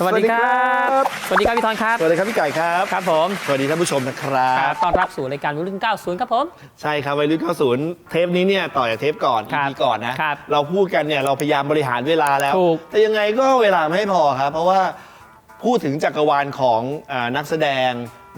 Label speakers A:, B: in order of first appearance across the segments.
A: สวัสดีครับ สวัสดีครับพี่ทอนครับ
B: สวัสดีครับพี่ไก่ครับ
A: ครับผม
B: สวัสดีท่านผู้ชมนะครับ
A: ครับต้อนรับสู่รายการรุ่น 90 ครับผม
B: ใช่ครับวัยรุ่น 90 เทปนี้เนี่ยต่อจากเทปก่อน
A: ครับ
B: อีก่อนนะครับเราพูดกันเนี่ยเราพยายามบริหารเวลาแล้ว
A: ถูก
B: แต่ยังไงก็เวลาไม่พอครับ เพราะว่าพูดถึงจักรวาลของอานักแสดง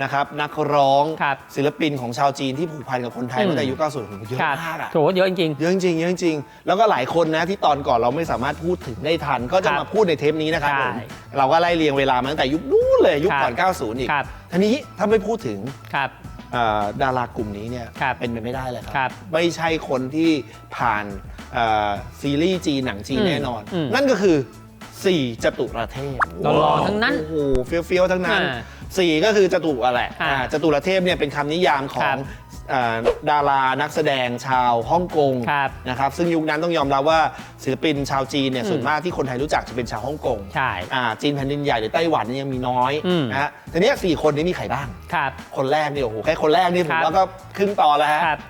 B: นะครับนักร้อง
A: ครับ
B: ศิลปินของชาวจีนที่ผูกพันกับคนไทย
A: อืม
B: ตั้งแต่ยุค90ผมเยอะ
A: ครับ
B: มากอะ
A: โถเยอะจริง
B: เยอะจริงเยอะจริง แล้วก็หลายคนนะที่ตอนก่อนเราไม่สามารถพูดถึงได้ทัน ก็จะ
A: ครับ
B: มาพูดในเทปนี้นะครับ
A: ใช่
B: ผมเราก็ไล่เรียงเวลามาตั้งแต่ยุคนู้นเลยยุคก่อน
A: ครับ
B: 90 อีก
A: ครับ
B: ทีนี้ถ้าไม่พูดถึง
A: ๆ ครับ
B: เอ่อดารากลุ่มนี้เนี่ย
A: ครับ
B: เป็นไปไม่ได้เลยครั
A: ครับ
B: ไม่ใช่คนที่ผ่านเอ่อซีรีส์จีนหนังจีน
A: อืม
B: แน่นอน
A: อืม
B: นั่นก็คือสี่จตุรเทพ
A: หล่อๆทั้งนั้น
B: โอ้โหเฟี้ยวๆทั้งนั้น
A: อ่า
B: สี่ก็คือจตุอะไร
A: อ่า
B: อ่าจตุรเทพเนี่ยเป็นคำนิยามขอ
A: ครั
B: ง
A: บ
B: เอ่อดารานักแสดงชาวฮ่องกง
A: ครับ
B: นะครับซึ่งยุคนั้นต้องยอมรับว่าศิลปินชาวจีนเนี่ย
A: อืม
B: ส่วนมากที่คนไทยรู้จักจะเป็นชาวฮ่องกง
A: ใช่
B: อ่าจีนแผ่นดินใหญ่หรือไต้หวันเนี่ยยังมีน้อย
A: อืม
B: นะฮะทีเนี้ยสี่คนนี้มีใครบ้าง
A: ครับ
B: คนแรกเนี่ยโอ้โหแค่คนแรกนี่ผ
A: ค
B: ม
A: รับ
B: ว่าก็ครึ่งตอนแล้วฮะ
A: ครับ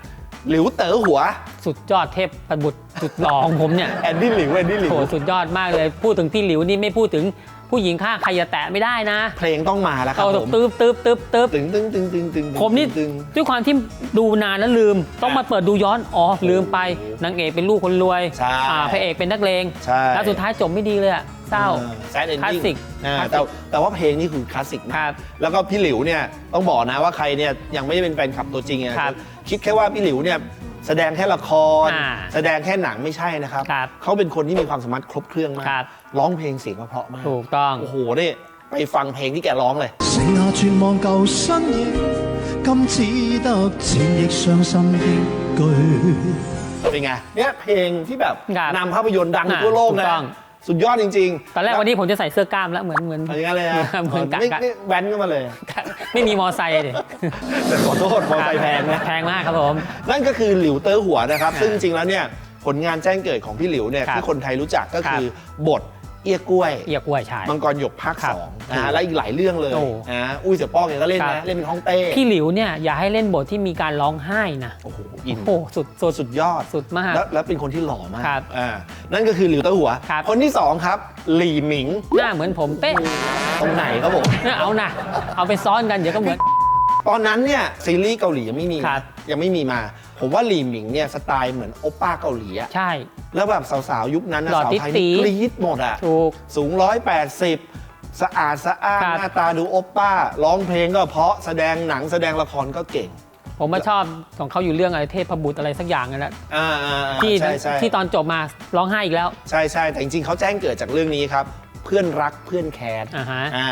B: หลิวเต๋อหัว
A: สุดยอดเทพประบุตรสุดหล่อของผมเนี่ย
B: แอนดี้หลิวแอนดี้หลิ
A: โถ
B: ว
A: สุดยอดมากเลยพูดถึงพี่หลิวนี่ไม่พูดถึง ผู้หญิงข้างใครจะแตะไม่ได้นะ
B: เพลงต้องมาแล้วครับ
A: เอา
B: ผม
A: ตึ๊บตึ๊บตึ๊บตึ๊บ
B: ตึงตึงตึงตึงตึง
A: ผมนี่
B: ตึง
A: ด้วยความที่ดูนานแล้วลืม ต้องมาเปิดดูย้อน อ๋อ ลืมไป นางเอกเป็นลูกคนรวย
B: ใช่
A: อ่าพระเอกเป็นนักเลง
B: ใช่
A: แล้วสุดท้ายจบไม่ดีเลยอะเศร้า
B: แซดเอน
A: คลาส
B: ดิ้ง
A: สิก
B: อ่า
A: คลาสสิก
B: แต่แต่ว่าเพลงนี่คือคลาสสิก
A: ค
B: มา
A: รั
B: ก
A: บ
B: แล้วก็พี่หลิวเนี่ยต้องบอกนะว่าใครเนี่ยยังไม่ได้เป็นแฟนคลับตัวจริงอะ
A: ครับ
B: คิดแค่ว่าพี่หลิวเนี่ย แสดงแค่ละคร
A: อ่า
B: แสดงแค่หนังไม่ใช่นะครับ
A: ครับ
B: เขาเป็นคนที่มีความสามารถครบเครื่องมาก
A: ครับ
B: ร้องเพลงเสียงก็เพราะมาก
A: ถูกต้อง
B: โอ้โหนี่ไปฟังเพลงที่แกร้องเลย
C: 剩下绝望旧身影，今只得战役伤心的句。
B: เป็นไงเนี่ยเพลงที่แบบ
A: ครับ
B: นำภาพยนตร์ดัง
A: อ่า
B: ทั่วโลก
A: ถู
B: นะ
A: กต้อง
B: สุดยอดจริงๆ
A: ตอนแรกวันนี้ผมจะใส่เสื้อกล้ามแล้วเหมือนเหมือน
B: เอาอย่างนั้นเลยนะ
A: เหมือนกะ
B: ไม่
A: กะ
B: ไม่แว้นขึ้นมาเลย
A: ไม่มีมอไซค์เลย
B: แต่ขอโทษมอไซค์แพงนะ
A: แพงมากครับผม
B: นั่นก็คือหลิวเตอร์หัวนะครับ
A: อ่า
B: ซึ่งจริงๆแล้วเนี่ยผลงานแจ้งเกิดของพี่หลิวเนี่ย
A: ครับ
B: ที่คนไทยรู้จักก็
A: ครับ
B: คือบท เอี้ยกล้วย
A: เอียกล้วยชาย
B: มังกรหยกภาค
A: ครับ
B: สองนะฮะและอีกหลายเรื่องเลย
A: โอ้
B: นะอุ้ยเสือป้องเนี่ยก็เล่น
A: ครั
B: นะ
A: บ
B: เล่นเป็นฮ่องเต้
A: พี่หลิวเนี่ยอย่าให้เล่นบทที่มีการร้องไห้นะ
B: โอ้โหอิน
A: โอ้สุดสุด
B: สุดยอด
A: สุดมาก
B: แล้วแล้วเป็นคนที่หล่อมาก
A: ครับ
B: อ่านั่นก็คือหลิวเตอร์หัว
A: ครับ
B: คนที่สองครับหลี่หมิง
A: หน้าเหมือนผมเป๊ะ
B: ตรงไหนครับผม
A: เนี่ยเอานะเอาไปซ้อนกันเดี๋ยวก็เหมือน
B: ตอนนั้นเนี่ยซีรีส์เกาหลียังไม่มี
A: ครับ
B: ยังไม่มีมา ผมว่าหลี่หมิงเนี่ยสไตล์เหมือนโอป้าเกาหลีอะ
A: ใช่
B: แล้วแบบสาวๆ ยุคนั้นนะ
A: หล่อ
B: สาวไทย
A: ติ๊
B: นี่
A: ดๆ
B: กรี๊ดหมดอะ
A: ถูก
B: สูง 180 สะอาดสะอ้าน
A: ครับ
B: หน้าตาดูโอป้า ร้องเพลงก็เพราะแสดงหนังแสดงละครก็เก่ง
A: ผมมาชอบของเขาอยู่เรื่องอะไรเทพบุตรอะไรสักอย่างนั่นแหละ
B: อ่าอ่าอ่า
A: ที่
B: ใช่ใช่
A: ที่ตอนจบมาร้องไห้อีกแล้ว
B: ใช่ใช่แต่จริงๆเขาแจ้งเกิดจากเรื่องนี้ครับ เพื่อนรักเพื่อนแค้น
A: อ่าฮะ
B: อ่า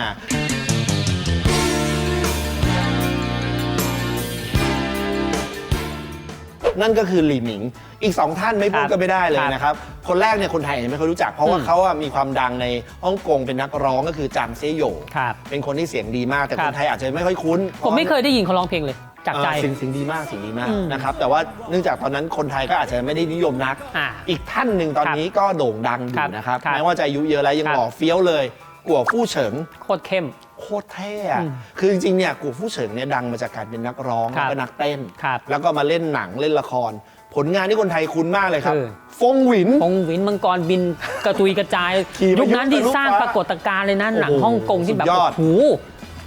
B: นั่นก็คือหลี่หมิง อีกสองท่านไม่พูด
A: ครับ
B: ก็ไม่ได้เลย
A: ครับ
B: นะครับ คนแรกเนี่ยคนไทยยังไม่ค่อยรู้จัก เพราะว่า
A: อืม
B: เขาอะมีความดังในฮ่องกงเป็นนักร้องก็คือจางเซโย
A: ครับ
B: เป็นคนที่เสียงดีมากแต่
A: ครั
B: ค
A: บ
B: นไทยอาจจะไม่ค่อยคุ้น
A: ผมไม่เคยได้ยินเขาร้องเพลงเลย จากใจ
B: เออเสียงเสียงดีมากเสียงดีมาก
A: อืม
B: นะครับแต่ว่าเนื่องจากตอนนั้นคนไทยก็อาจจะไม่ได้นิยมนัก
A: อ่า
B: อีกท่านหนึ่งตอนนี้ก็โด่งดังอ
A: ครั
B: ยู่
A: บ
B: นะครับ
A: ครับ
B: แม้ว่าจะอายุเยอะแล้วยัง
A: ครับ
B: หล่อเฟี้ยวเลยกัวฟู่เฉิง
A: โคตรเข้ม
B: โคตรเท่อะ
A: อืม
B: คือจริงๆเนี่ยกัวฟู่เฉิงเนี่ยดังมาจากการเป็นนักร้อง
A: ครั
B: แล้ว
A: บ
B: ก็นักเต้น
A: ครับ
B: แล้วก็มาเล่นหนังเล่นละคร ผลงานที่คนไทยคุ้นมากเลยครับ
A: คือ
B: ฟงหวิน
A: พงหวินมังกรบินกระตุยกระจาย
B: ขี่พายุ
A: ยุคนั้นที่
B: ทะลุ
A: สร้าง
B: ฟ้า
A: ปรากฏการณ์เลยนะหนัง
B: โอ้โห
A: ฮ่องกงที่แบบ
B: สุดยอด
A: โอ้โห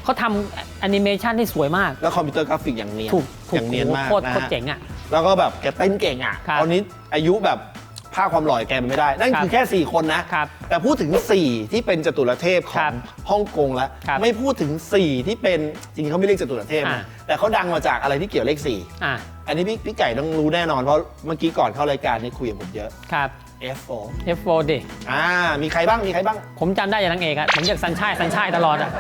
A: เขาทำแอนิเมชันได้สวยมาก
B: แล้วคอมพิวเตอร์กราฟิกอย่างเนียน
A: ถูก
B: อ
A: ถูก
B: ย่างเนียนมาก
A: โคตร
B: นะ
A: โคตร
B: ฮะ
A: เจ๋งอะ
B: แล้วก็แบบแกเต้นเก่งอะ
A: ครับ
B: ตอนนี้อายุแบบ ภาคความหล่อแกมันไม่ได้ นั่น
A: ครับ
B: คือแค่ 4 คนนะ
A: ครับ
B: แต่พูดถึง 4 ที่เป็นจตุรเทพข
A: ค
B: อ
A: รั
B: ง
A: บ
B: ฮ่องกงแล้ว
A: ครับ
B: ไม่พูดถึง 4 ที่เป็นจริงๆเขาไม่เรียกจตุรเทพ
A: อ่า
B: นะแต่เขาดังมาจากอะไรที่เกี่ยวเลข
A: อะ
B: 4อันนี้พี่พี่ไก่ต้องรู้แน่นอนเพราะเมื่อกี้ก่อนเข้ารายการนี่คุยกับผมเยอะ
A: ครับ
B: F4
A: F4 ดิ
B: อ่า มีใครบ้าง มีใครบ้าง
A: ผมจำได้อย่างนางเอกอะผมอยากสัญชายสัญชายตลอดอะ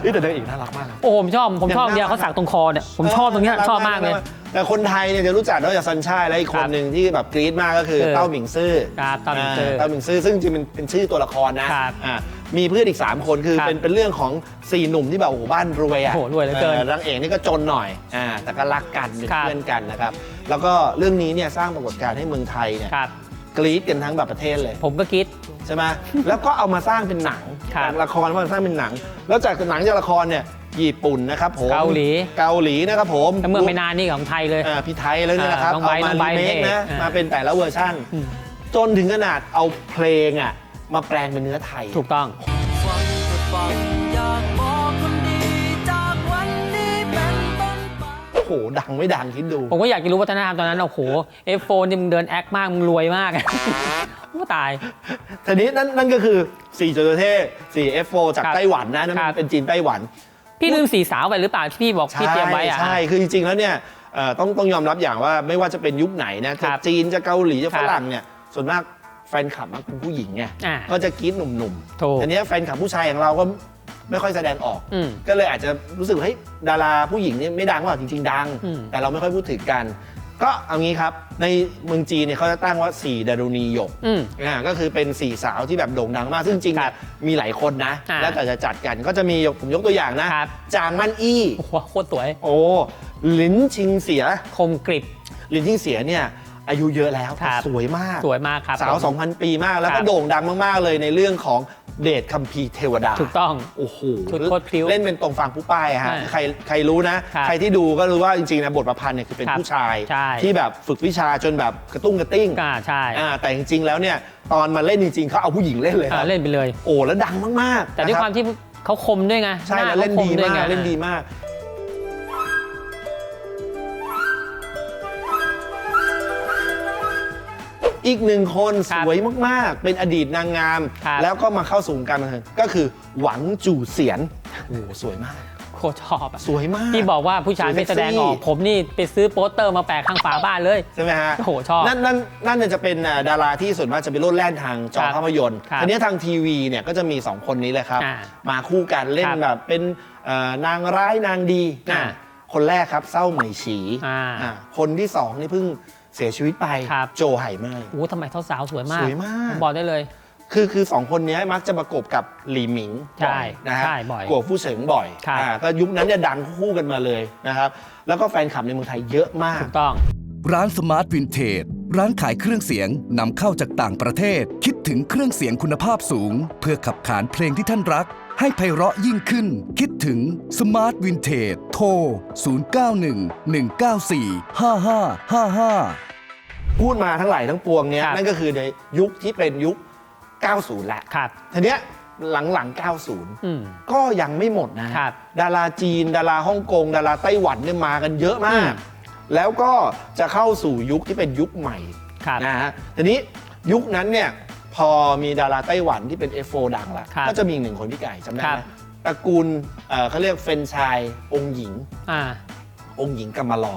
B: เฮ้ยแต่นางเอกน่ารักมากนะ
A: โอ้ผมชอบ ผมชอบ
B: อย่าง
A: เดียว
B: น่า
A: เขาสักตรงคอเนี่ย ผมชอบตรงเนี้ย
B: น่า
A: ชอบมากเลย
B: แต่คนไทยเนี่ยจะรู้จักนอกจากซันชายและอีกค
A: ครั
B: น
A: บ
B: หนึ่งที่แบบกรี๊ดมากก็คือ
A: คือ
B: เต้าหมิงซื่อ
A: ครับเต้าหมิงซื่อ
B: เต้าหมิงซื่อซึ่งจริงๆเป็นเป็นชื่อตัวละครนะ ครับอ่า มีเพื่อนอีก 3 คนคือ
A: ครับ
B: เป็นเป็นเรื่องของสี่หนุ่มที่แบบโอ้โหบ้านรวยอะ
A: โอ้โหรวยเหลือเกิน
B: นางเอกนี่ก็จนหน่อย อ่า แต่ก็รักกันเป็น
A: ครับ
B: เพื่อนกันนะครับ แล้วก็เรื่องนี้เนี่ยสร้างปรากฏการณ์ให้เมืองไทยเนี่ย
A: ครับ
B: กรี๊ดกันทั้งแบบประเทศเลย
A: ผมก็คิด
B: ใช่ไหม แล้วก็เอามาสร้างเป็นหนัง
A: ครั
B: ละครมาสร้างเป็นหนัง แล้วจากหนังจากละครเนี่ยญี่ปุ่นนะครับผม
A: เกาหลี
B: เกาหลีนะครับผม
A: เมื่อไม่นานนี่ของไทยเลย
B: พี่ไทยแล้วนี่ยนะครับเอามา
A: ไบ
B: เมคนะ
A: มา
B: เป็นแต่ละเวอร์ชั่น จนถึงขนาดเอาเพลงอะมาแปลงเป็นเนื้อไทย
A: ถูกต้อง
B: โอ้โหดังไม่ดังคิดดู
A: ผมก็อยากจะรู้วัฒนธรรมตอนนั้นโอ้โห F4 นี่มึงเดินแอคมากมึงรวยมากโอ้ตาย
B: ทีนี้นั่นนั่นก็คือ4โจโยเท่4 F4 จาก
A: ครับ
B: ไต้หวันนะนั่น
A: ครั
B: มั
A: บ
B: นเป็นจีนไต้หวัน
A: พี่ลืมสีสาวไปหรือเปล่าที่พี่บอกพี่เตรียมไว้อะ
B: ใช่ คือจริงๆแล้วเนี่ยเอ่อต้องต้องยอมรับอย่างว่าไม่ว่าจะเป็นยุคไหนนะ
A: ครั
B: จะ
A: บ
B: จีนจะเกาหลีจะ
A: ครั
B: ฝ
A: บ
B: รั่งเนี่ยส่วนมากแฟนคลับมักเป็นผู้หญิงไง
A: อ่า
B: ก็จะกรี๊ดหนุ่ม
A: ถูก
B: ๆทีนี้แฟนคลับผู้ชายอย่างเราก็ ไม่ค่อยแสดงออก
A: อืม
B: ก็เลยอาจจะรู้สึกว่าเฮ้ยดาราผู้หญิงเนี่ยไม่ดังว่าจริง ๆ ดัง
A: อืม
B: แต่เราไม่ค่อยพูดถึงกัน ก็เอางี้ครับ ในเมืองจีนเนี่ยเขาจะตั้งว่าสี่ดารุณีหยก
A: อืม
B: อ่าก็คือเป็นสี่สาวที่แบบโด่งดังมาก ซึ่งจริงๆ
A: ครั
B: อะ
A: บ
B: มีหลายคนนะ
A: อ่า
B: แล้วแต่จะจัดกันก็จะมีผมยกตัวอย่างนะ
A: ครับ
B: จางมั่นอี้
A: โอ้โหโคตรสวย
B: โอ้หลินชิงเสีย
A: คมกริบ
B: หลินชิงเสียเนี่ยอายุเยอะแล้ว
A: ครับ
B: แต่สวยมาก
A: สวยมากครับ
B: สาว
A: ผม
B: 2,000 ปีมากแล้ว
A: ครั
B: ก็
A: บ
B: โด่งดังมาก ๆ เลยในเรื่องของ เดชคัมภีร์เทวดา
A: ถูกต้อง
B: โอ้โห
A: ชุดโคตรพริ้ว
B: เล่นเป็นตรงฟังผู้ป้ายอะฮะ
A: อ่า
B: ใครใครรู้นะ
A: ครับ
B: ใครที่ดูก็รู้ว่าจริงๆนะบทประพันธ์เนี่ยคือเป็น
A: ครับ
B: ผู้ชาย
A: ใช่
B: ที่แบบฝึกวิชาจนแบบกระตุ้งกระติ้ง
A: อ่าใช่
B: อ่าแต่จริงๆแล้วเนี่ยตอนมาเล่นจริงๆเขาเอาผู้หญิงเล่นเลยค
A: อ่า
B: รับ
A: เล่นไปเลย
B: โอ้แล้วดังมากๆ
A: แต่ด้วย
B: นะ
A: ความที่เขาคมด้วยไง
B: ใช่
A: หา
B: แล้วเล่น
A: ขาค
B: ดี
A: ด้วย
B: มาก
A: ไง
B: เล่นดีมาก อีกหนึ่งคน
A: ครั
B: ส
A: บ
B: วยมาก ๆ เป็นอดีตนางงาม
A: ครับ
B: แล้วก็มาเข้าสู่วงการบันเทิงก็คือหวังจู่เสียนโอ้โหสวยมาก
A: โคตรชอบอะ
B: สวยมาก
A: ที่บอกว่าผู้ชายไม่แสดงออก
B: สวยเซ็กซี่
A: ผมนี่ไปซื้อโปสเตอร์มาแปะข้างฝาบ้านเลย
B: ใช่ไหมฮะ
A: โอ้โหชอบ
B: นั่นนั่นนั่นเนี่ยจะเป็นอ่าดาราที่ส่วนมากจะไปโลดแล่นทางจอ
A: ครับ
B: ภาพยนตร์
A: ครับ
B: ทีนี้ทางทีวีเนี่ยก็จะมี 2 คนนี้เลยครับ
A: อ่า
B: มาคู่กันเล่น
A: ครับ
B: แบบเป็นเอ่อนางร้ายนางดี
A: อ่า
B: นะคนแรกครับเศร้าเหมยฉี
A: อ่า
B: อ่าคนที่สองนี่เพิ่ง เสียชีวิตไป
A: ครับ
B: โจไหเมย
A: โอ้โหทำไมสาวๆสวยมาก
B: สวยมาก
A: ผมบอกได้เลย
B: คือคือสองคนนี้มักจะประกบกับหลีหมิง
A: ใช่
B: บ่อยนะฮะ
A: ใช่บ่อย
B: กัวผู้เฉิงบ่อย
A: ครับ
B: อ่าก็ยุคนั้นเนี่ยดังคู่กันมาเลยนะครับ แล้วก็แฟนคลับในเมืองไทยเยอะมาก
A: ถูกต้อง
D: ร้านสมาร์ทวินเทจร้านขายเครื่องเสียงนำเข้าจากต่างประเทศ คิดถึงเครื่องเสียงคุณภาพสูง เพื่อขับขานเพลงที่ท่านรัก ให้ไพเราะยิ่งขึ้น คิดถึงสมาร์ทวินเทจโทร 0911945555
B: พูดมาทั้งหลายทั้งปวงเนี้ย
A: ครับ
B: นั่นก็คือในยุคที่เป็นยุค 90 แหละ
A: ครับ
B: ทีเนี้ยหลังๆ90
A: อืม
B: ก็ยังไม่หมดนะ
A: ครับ
B: ดาราจีน ดาราฮ่องกง ดาราไต้หวันเนี่ยมากันเยอะมาก
A: อืม
B: แล้วก็จะเข้าสู่ยุคที่เป็นยุคใหม่
A: ครับ
B: นะฮะทีนี้ยุคนั้นเนี่ย พอมีดาราไต้หวันที่เป็น F4 ดังละ
A: ครับ
B: ก็จะมีอีกหนึ่งคนที่ไก่จำได้
A: ครั
B: ไหม
A: บ
B: ตระกูลเอ่อเขาเรียกเฟรนไชายองค์หญิง
A: อ่า
B: องค์หญิงกำมะลอ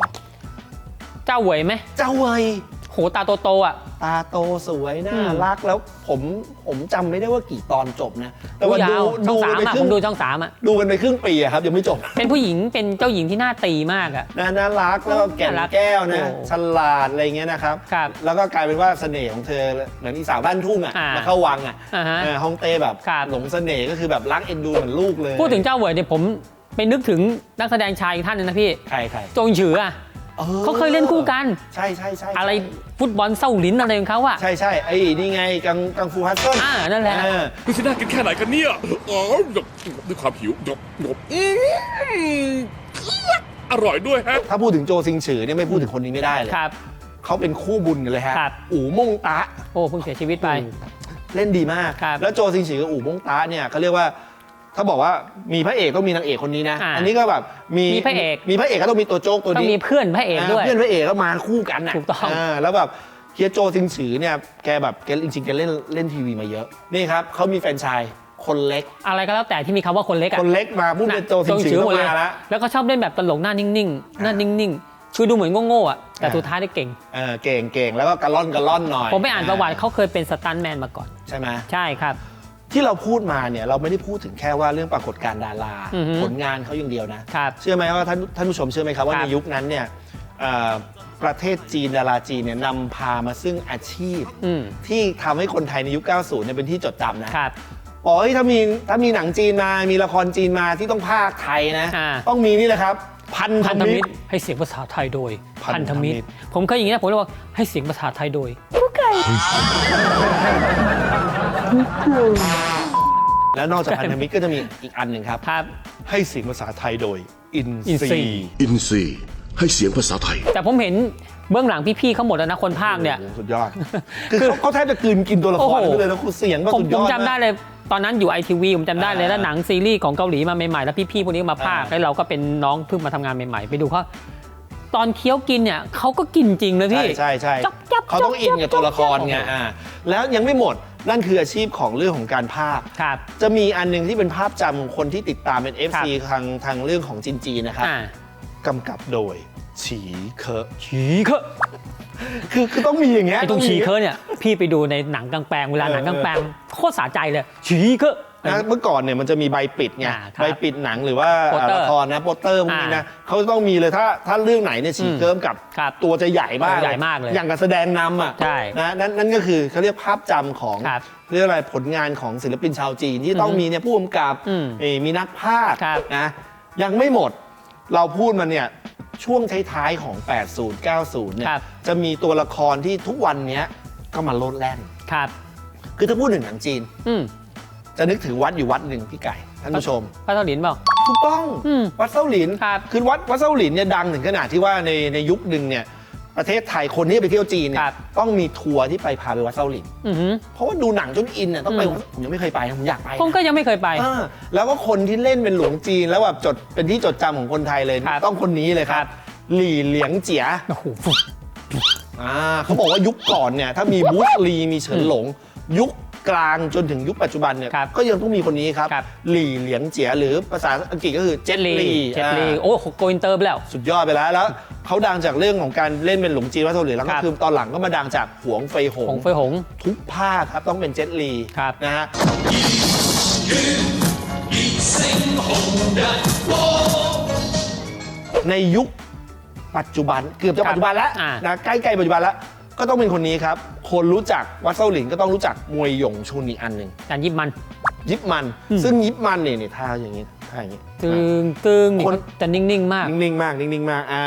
A: เจ้าเหวยไหม
B: เจ้าเวย
A: โหตาโตๆอะ
B: ตาโตสวยน่า
A: อืม
B: รักแล้วผมผมจำไม่ได้ว่ากี่ตอนจบนะ แต่
A: ดู
B: ว่าดู
A: ยาวช่
B: ดู
A: องสาม
B: ไป
A: อะ
B: ค
A: ผ
B: รึ่ง
A: มดูช่องสามอะ
B: ดูกันไปครึ่งปีอะครับยังไม่จบ
A: เป็นผู้หญิงเป็นเจ้าหญิงที่น่าตีมากอะ
B: นะน่ารักแล้วก็แก่น
A: น่ารัก
B: แก้วนะ
A: โอ้
B: ฉลาดอะไรเงี้ยนะครับ
A: ครับ
B: แล้วก็กลายเป็นว่าเสน่ห์ของเธอเหมือนอีสาวบ้านทุ่งอะ
A: อ่า
B: มาเข้าวังอะ
A: อ่าฮะ
B: เออฮ่องเต้แบบ
A: ครับ
B: หลงเสน่ห์ก็คือแบบรักเอ็นดูเหมือนลูกเลย
A: พูดถึงเจ้าเหวยเนี่ยผมไปนึกถึงนักแสดงชายอีกท่านหนึงนะพี่
B: ใครใคร
A: โจงฉืออะ
B: ออ
A: เขาเคยเล่นคู่กัน
B: ใช่ใช่ใช่
A: อะไรฟุตบอลเศร้าหลินอะไรของเขาอะ
B: ใช่ใช่ไอ้นี่ไงกังกังฟูฮัสเซิล
A: อ่านั่นแหละ
B: เออ
E: ดูสิน่ากินแค่ไหนกันเนี่ยอ๋อหยบด้วยความหิวหยบหยบอืมอร่อยด้วยฮะ
B: ถ้าพูดถึงโจซิงฉือเนี่ยไม่พูดถึงคนนี้ไม่ได้เลย
A: ครับ
B: เขาเป็นคู่บุญกันเลยฮะ
A: ครับ
B: อู่มงตะ
A: โอ้เพิ่งเสียชีวิตไป
B: เล่นดีมาก
A: ครับ
B: แล้วโจซิงฉือกับอู่มงตะเนี่ยเขาเรียกว่า ถ้าบอกว่ามีพระเอกต้องมีนางเอกคนนี้นะ
A: อ่า
B: อันนี้ก็แบบมี
A: มีพระเอก
B: มีพระเอกก็ต้องมีตัวโจ๊กตัว
A: ต้อง
B: นี้
A: มีเพื่อนพระเอกด้วยา
B: เพื่อนพระเอกก็มาคู่กันน่ะ
A: ถูกต้องา
B: แล้วแบบเฮียโจซิงฉือเนี่ยแกแบบแกจริงๆแกเล่นเล่นทีวีมาเยอะนี่ครับเขามีแฟรนไชายคนเล็ก
A: อะไรก็แล้วแต่ที่มีคำว่าคนเล็กอะ
B: คนเล็กมาพูดเป็นโจซิงฉือ
A: หมดเลย
B: มาแล้ว
A: แล้วก็ชอบเล่นแบบตลกหน้านิ่งๆหน้านิ่งๆคือดูเหมือนโง่ๆอะแต่
B: อ่า
A: สุดท้ายได้เก่ง
B: เออเก่งเก่งแล้วก็กระล่อนกระล่อนหน่อย
A: ผมไปอ่านประวัติเขาเคยเป็นสตันท์แมนมาก่อน
B: ใช่ไหม
A: ใช่ครับ
B: ที่เราพูดมาเนี่ยเราไม่ได้พูดถึงแค่ว่าเรื่องปรากฏการณ์ดารา
A: อือฮึ
B: ผลงานเขาอย่างเดียวนะ
A: ครับ
B: เชื่อไหมว่าท่านท่านผู้ชมเชื่อไหมครับว่า
A: ครับ
B: ในยุคนั้นเนี่ยเอ่อประเทศจีนดาราจีนเนี่ยนำพามาซึ่งอาชีพ
A: อืม
B: ที่ทำให้คนไทยในยุค 90 เนี่ยเป็นที่จดจำนะ ครับบอกเฮ้ยถ้ามีถ้ามีหนังจีนมา มีละครจีนมาที่ต้องภาคไทยนะ
A: อ่า
B: ต้องมีนี่แหละครับ พันธ
A: พันธ
B: มิ
A: มิ
B: ต
A: ต
B: ร
A: รให้เสียงภาษาไทยโดย
B: พันธมิตร
A: ผมเคยอย่างนี้นะผมเลยบอกให้เสียงภาษาไทยโดย
B: แล้วนอกจากพันธมิตรก็จะมีอีกอันหนึ่งครับ
A: ครับ
B: ให้เสียงภาษาไทยโดยอิน
A: อินซี
B: ซี
F: อินซีย์ให้เสียงภาษาไทย
A: แต่ผมเห็นเบื้องหลังพี่ๆเขาหมดแล้วนะคนภาคเนี่ย
B: โอ้โหสุดยอด คือเขาเขาแทบจะกลืนกินตัวละค
A: โอ้
B: ร
A: โห
B: ไปเลยนะคุณเสียงก็
A: ผม
B: สุด
A: ผ
B: ย
A: ม
B: อด
A: จำได้
B: มาก
A: เลยตอนนั้นอยู่ไอทีวีผมจำได้เลย
B: อ่า
A: แล้วหนังซีรีส์ของเกาหลีมาใหม่ๆ แล้วพี่ๆพวกนี้มาพากย์
B: อ่า
A: แล้วเราก็เป็นน้องเพิ่งมาทำงานใหม่ๆ ไปดูเขา ตอนเคี้ยวกินเนี่ยเขาก็กินจริงเลย
B: ใช่
A: พี่
B: ใช่ใช่
A: จ๊อบจ๊อบ
B: เขาต้องอินกับตัวละครไง
A: จ๊อบจ๊อบ
B: อ่าแล้วยังไม่หมดนั่นคืออาชีพของเรื่องของการภาพ
A: ครับ
B: จะมีอันหนึงที่เป็นภาพจำของคนที่ติดตามเป็น
A: ครั
B: FC
A: บ
B: ทางทางเรื่องของจินจีนะครับ
A: อ่ากำ
B: กับโดย ฉีเคอะ
A: ฉีเคอะ
B: คือคือต้องมีอย่างเงี้ย
A: ไอ้ตรง
B: มี
A: ฉีเคอะเนี่ยพี่ไปดูในหนังกลางแปลงเวลา
B: เออ
A: หนังกลางแปลงโคตรสะใจเลยฉีเคอะ
B: นะเมื่อก่อนเนี่ยมันจะมีใบปิดไง
A: อ่าครับ
B: ใบปิดหนังหรือว่า
A: โปสเตอร์
B: ละครนะโปสเตอร์พวกนี้นะ
A: อ่า
B: เขาจะต้องมีเลยถ้าถ้าเรื่องไหนเนี่ยฉี
A: อืม
B: เกิมกับ
A: ครับ
B: ตัวจะใหญ่มาก
A: ตัวใหญ่มากเลย
B: อย่างกับแสดงนำอะ
A: ใช่
B: นะนั่นนั่นก็คือเขาเรียกภาพจำของ
A: ครับ
B: เรื่องอะไรผลงานของศิลปินชาวจีนที่ต้อง
A: อือฮึ
B: มีเนี่ยผู้กำกับ
A: อืม
B: เอ่อมีนักภาค
A: ครับ
B: นะยังไม่หมดเราพูดมาเนี่ยช่วงท้ายๆของ 80 90เนี่ย
A: ครับ
B: จะมีตัวละครที่ทุกวันเนี้ยก็มาโลดแล่น
A: ครับ
B: คือถ้าพูดถึงหนังจีน
A: อืม
B: จะนึกถึงวัดอยู่วัดหนึ่งพี่ไก่ท่านผู้ชม
A: พระเท่าหลินเปล่า
B: ถูกต้อง
A: อืม
B: วัดเส้าหลิน
A: ครับ
B: คือวัดวัดเส้าหลินเนี่ยดังถึงขนาดที่ว่าในในยุคหนึ่งเนี่ยประเทศไทยคนที่ไปเที่ยวจีนเนี่
A: ครั
B: ย
A: บ
B: ต้องมีทัวร์ที่ไปพาไปวัดเส้าหลิน
A: อือหือ
B: เพราะว่าดูหนังจนอินเนี่ยต้องไป
A: อืม
B: วัดผมยังไม่เคยไปนะผมอยากไปนะ
A: ผมก็ยังไม่เคยไป
B: เออแล้วก็คนที่เล่นเป็นหลวงจีนแล้วแบบจดเป็นที่จดจำของคนไทยเลย
A: ครับ
B: ต้องคนนี้เลยค
A: ค
B: รั
A: รั
B: บบหลี่เหลียงเจีย
A: โอ้โห
B: อ่าเขาบอกว่ายุคก่อนเนี่ย ถ้ามีบูสลีมีเฉินหลง ยุค กลางจนถึงยุคปัจจุบันเนี่ย
A: ครับ
B: ก็ยังต้องมีคนนี้ครับ
A: ครับ
B: หลี่เหลียงเจียหรือภาษาอังกฤษก็คือเจ็ตลี
A: เจ็ดลี
B: อ่า
A: โอ้โกอินเตอร์ไปแล้ว
B: สุดยอดไปแล้วแล้ว เขาดังจากเรื่องของการเล่นเป็นหลงจีนวัดเสาหลินแล้ว
A: ค
B: ก็
A: รับ
B: คือตอนหลังก็มาดังจากหวงเฟยห
A: ห
B: ง
A: งเฟยหง
B: ทุกภาคครับต้องเป็นเจ็ตลี
A: ครับ
B: นะฮะในยุคปัจจุบันเกือบจะ
A: ครับ
B: ปัจจุบันแล้ว
A: อ่า
B: นะใกล้ๆปัจจุบันแล้ว ก็ต้องเป็นคนนี้ครับ คนรู้จักวัดเซาหลินก็ต้องรู้จักมวยหยงชุนอีกอันหนึ่ง
A: การยิบมัน
B: ยิบมัน
A: อืม
B: ซึ่งยิบมันเนี่ยนี่ท่าอย่างนี้ท่าอย่างนี้
A: ตึงตึงนี่
B: คน
A: เขาจะนิ่งๆมาก
B: นิ่งๆมากนิ่งๆมากอ่า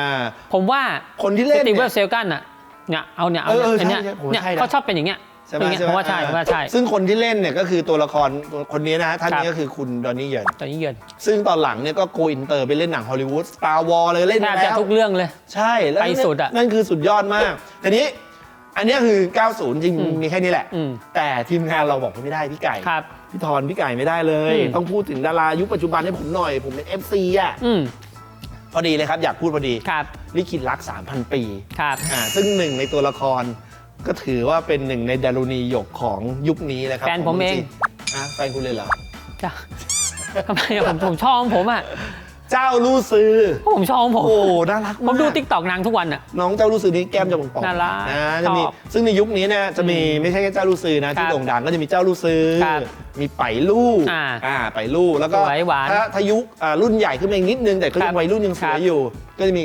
A: ผมว่า
B: คนที่
A: ส
B: เล่น
A: ตี
B: เนี่
A: เวล
B: ย
A: เซลกันน่ะเนี่ยเอาเนี่ยเอา
B: เออเออ
A: เนี่ย
B: ใช่ใช่ผม
A: เนี่ย
B: ใช่นะ
A: เขาชอบเป็นอย่างเงี้ย
B: ใช่ไหม
A: เป็นอย่างเงี้ยผมว่าใช่ผมว่าใช่
B: ซึ่งคนที่เล่นเนี่ยก็คือตัวละครคนนี้นะฮะท่าน
A: ครับ
B: นี้ก็คือคุณดอนนี่เยิน
A: ตอนนี้เยือน
B: ซึ่งตอนหลังเนี่ยก็โกอินเตอร์ไปเล่นหนังฮอลลีวูดสตาร์วอลเลยเล่น
A: แท
B: มา
A: บจะ
B: แล้ว
A: ทุกเรื่องเลย
B: ใช่แล้ว
A: ไปสุดอะ
B: นั่นคือสุดยอดมาก ทีนี้ อันเนี้ยคือ 90 จริง
A: อืม
B: มีแค่นี้แหละ
A: อืม
B: แต่ทีมงานเราบอกไม่ได้พี่ไก่
A: ครับ
B: พี่ทอนพี่ไก่ไม่ได้เลย
A: อืม
B: ต้องพูดถึงดารายุคปัจจุบันให้ผมหน่อย ผมเป็น FC อะ
A: อืม
B: พอดีเลยครับ อยากพูดพอดี
A: ครับ
B: ลิขิตรัก 3,000 ปี
A: ครับ
B: อ่าซึ่งหนึ่งในตัวละคร ก็ถือว่าเป็นหนึ่งในดารุณีหยกของยุคนี้เลยครับ
A: แฟนผมเอง
B: จริอะแฟนคุณเลยเหรอ
A: จ้ะทำไมอะผมผมชอบของผมอะ
B: เจ้าลู่ซื้อ
A: ผมชอบของผม
B: โอ้น่ารัก
A: ผม
B: มาก
A: ดูติ๊กตอกนางทุกวันอะ
B: น้องเจ้าลู่ซื้อนี่แก้มจะป่องๆ
A: น่ารัก
B: นะจะมี
A: ชอบ
B: ซึ่งในยุคนี้เนี่ยจะมีไม่ใช่แค่เจ้าลู่ซื้อนะที่
A: ครับ
B: โด่งดังก็จะมีเจ้าลู่ซื้อ
A: ครับ
B: มีไปลู่
A: อ่า
B: อ่าไปลู่แล้วก็
A: สวยหวาน
B: ถ้าถ้ายุคอ่ารุ่นใหญ่ขึ้นมาอีกนิดนึงแต่ก็
A: ครั
B: ยัง
A: บ
B: วัยรุ่นยังส
A: ครั
B: วย
A: บ
B: อยู่ ก็จะมี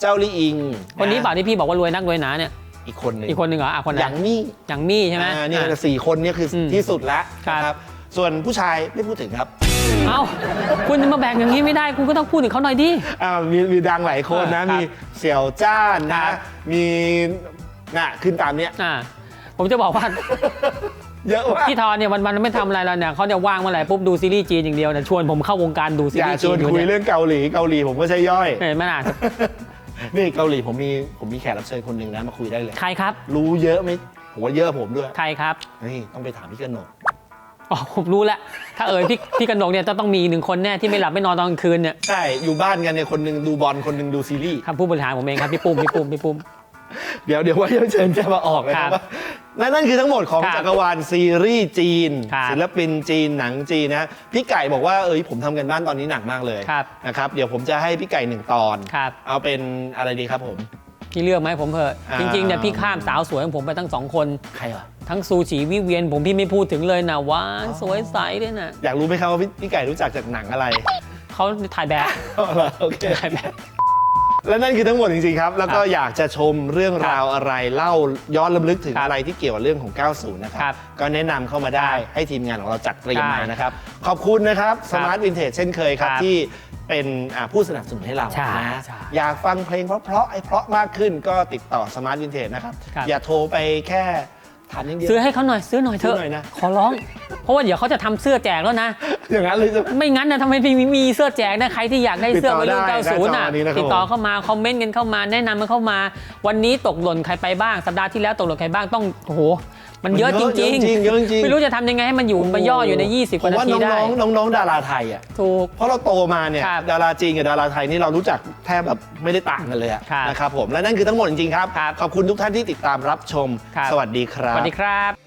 B: เจ้าลี่อิง
A: คนนี้ะเปล่าที่พี่บอกว่ารวยนักรวยหนาเนี่ย
B: อีกคนหนึ่ง
A: อีกคนหนึ่งเหรออะคนไหน
B: อย่างมี่
A: อย่างมี่ใช่ไหม
B: อ่าเนี่ย
A: อะ
B: สี่คนเนี่ยคืออ
A: ม
B: ที่สุดแล้ว
A: ครับ
B: นะครับ ส่วนผู้ชายไม่พูดถึงครับ
A: เอ้าคุณจะมาแบ่งอย่างนี้ไม่ได้ คุณก็ต้องพูดถึงเขาหน่อยดิ
B: อ่ามีมีดังหลายคนนะ
A: อ่าครับ
B: มีเสี่ยวจ้าน
A: ครั
B: นะ
A: บ
B: มีน่ะขึ้นตามเนี้ย
A: อ่า ผมจะบอกว่า
B: เยอะมาก
A: พี่ทอนเนี่ยวันๆไม่ทำอะไรแล้วเนี่ยเขาจะว่างเมื่อไหร่ปุ๊บดูซีรีส์จีนอย่างเดียวเนี่ยชวนผมเข้าวงการดูซี
B: อย่า
A: รีส์
B: ช
A: จี
B: วน
A: นอยู่
B: คุย
A: เนี่ย
B: เรื่องเกาหลีเกาหลีผมก็ใช่ย่อย
A: เห็นไหมล่ะ
B: นี่เกาหลีผมมีผมมีแขกรับเชิญคนหนึ่งนะมาคุยได้เลย
A: ใครครับ
B: รู้เยอะไหมผมว่าเยอะผมด้วย
A: ใครครับ
B: นี่ต้องไปถามพี่กนก
A: อ๋อผมรู้แล้วถ้าเอ่ยพี่พี่กนกเนี่ยจะต้องมีหนึ่งคนแน่ที่ไม่หลับไม่นอนตอนกลางคืนเนี่ย
B: ใช่ อยู่บ้านกันเนี่ยคนหนึ่งดูบอลคนหนึ่งดูซีรีส์
A: ครับผู้บริหารผมเองครับพี่ปุ้มพี่ปุ้มพี่ปุ้ม
B: เดี๋ยวเดี๋ยวว่าจะเชิญแกมาออกเลย
A: ครั
B: นะ
A: บ
B: ว่านั่นนั่นคือทั้งหมดของ
A: ครับ
B: จักรวาลซีรีส์จีน
A: ครับ
B: ศิลปินจีนหนังจีนนะพี่ไก่บอกว่าเอ้ยผมทำกันบ้านตอนนี้หนักมากเลย
A: ครับ
B: นะครับเดี๋ยวผมจะให้พี่ไก่หนึ่งตอน
A: ครับ
B: เอาเป็นอะไรดีครับผม
A: พี่เลือกไหมผมเถอะ
B: อ่า
A: จริงๆเนี่ยพี่ข้ามสาวสวยของผมไปทั้งสองคน
B: ใครเหรอ
A: ทั้งซูชิวิเวียนผมพี่ไม่พูดถึงเลยนะหวานสวยใสด้วยนะ
B: อยากรู้ไหมครับว่าพี่พี่ไก่รู้จักจากหนังอะไร
A: เขาถ่ายแบบ
B: เอาล่ะโอเค
A: ถ่ายแบบ
B: และนั่นคือทั้งหมดจริงๆครับ แล้วก็
A: ครับ
B: อยากจะชมเรื่องราวอะไรเล่าย้อนลำลึกถึง
A: ครับ
B: อะไรที่เกี่ยวกับเรื่องของ 90 นะค
A: ครั
B: รับ
A: บ
B: ก็แนะนำเข้ามาได้ให้ทีมงานของเราจัดเตรียมมา
A: ใช่
B: นะครับ ขอบคุณนะครับ
A: ค
B: ส
A: รับ
B: มาร์ทวินเทจเช่นเคยครับ
A: ครับ
B: ที่เป็นอ่าผู้สนับสนุนให้เรา
A: ใช่
B: นะ
A: ใช่
B: อยากฟังเพลงเพราะๆไอ้เพราะมากขึ้นก็ติดต่อสมาร์ทวินเทจนะครับ
A: ครับ
B: อย่าโทรไปแค่ ถามอย่างเดียว
A: ซื้อให้เขาหน่อยซื้อหน่อยเถ
B: ซื้
A: อะ
B: อหน่อยนะ
A: ขอร้อง เพราะว่าเดี๋ยวเขาจะทำเสื้อแจกแล้วนะ
B: อย่างนั้นเลยใช่ไหม
A: ไม่งั้นนะทำไมพี่มีเสื้อแจกนะใครที่อยากได้เสื้อวัยรุ่น
B: ติดต่อได้
A: 90น่ะ
B: หน้าจอนี้นะครับ
A: ติดต่อเข้ามาคอมเมนต์กันเข้ามาแนะนำกันเข้ามา วันนี้ตกหล่นใครไปบ้างสัปดาห์ที่แล้วตกหล่นใครบ้างต้องโอ้โหมันเยอะจริง
B: เยอะจริงเยอะจริง
A: ไม่รู้จะทำยังไงให้มันอยู่มาย่ออยู่ใน 20ก
B: ผม
A: ว่านา
B: ว่า
A: ที
B: น้
A: ได้
B: องๆน้องๆดาราไทยอะ
A: ถูก
B: เพราะเราโตมาเนี่ย
A: ครับ
B: ดาราจีนกับดาราไทยนี่เรารู้จักแทบแบบไม่ได้ต่างกันเลยอะ
A: ครับ
B: นะครับผมและนั่นคือทั้งหมดจริงๆครับ
A: ครับ
B: ขอบคุณทุกท่านที่ติดตามรับชม
A: ครับ
B: สวัสดีครั
A: ส
B: บ
A: วัสดีครับ